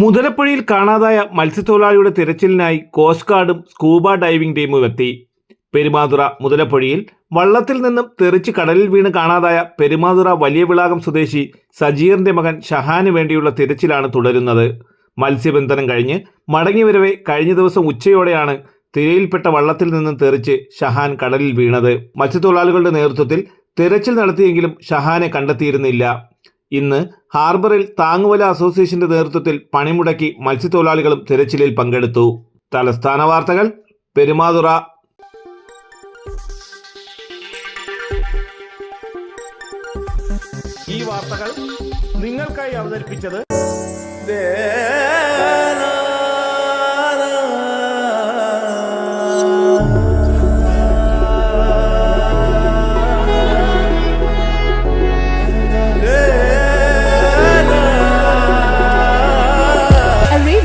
മുതലപ്പുഴയിൽ കാണാതായ മത്സ്യത്തൊഴിലാളിയുടെ തിരച്ചിലിനായി കോസ്റ്റ് ഗാർഡും സ്കൂബ ഡൈവിംഗ് ടീമും എത്തി. പെരുമാതുറ മുതലപ്പുഴയിൽ വള്ളത്തിൽ നിന്നും തെറിച്ച് കടലിൽ വീണ് കാണാതായ പെരുമാതുറ വലിയ വിളാകം സ്വദേശി സജീറിന്റെ മകൻ ഷഹാന് വേണ്ടിയുള്ള തിരച്ചിലാണ് തുടരുന്നത്. മത്സ്യബന്ധനം കഴിഞ്ഞ് മടങ്ങി വരവേ കഴിഞ്ഞ ദിവസം ഉച്ചയോടെയാണ് തിരയിൽപ്പെട്ട വള്ളത്തിൽ നിന്നും തെറിച്ച് ഷഹാൻ കടലിൽ വീണത്. മത്സ്യത്തൊഴിലാളികളുടെ നേതൃത്വത്തിൽ തിരച്ചിൽ നടത്തിയെങ്കിലും ഷഹാനെ കണ്ടെത്തിയിരുന്നില്ല. ഇന്ന് ഹാർബറിൽ താങ്ങുവല അസോസിയേഷന്റെ നേതൃത്വത്തിൽ പണിമുടക്കി മത്സ്യത്തൊഴിലാളികളും തിരച്ചിലിൽ പങ്കെടുത്തു. തലസ്ഥാന വാർത്തകൾ പെരുമാതുറ. ഈ വാർത്തകൾ നിങ്ങൾക്കായി അവതരിപ്പിച്ചത്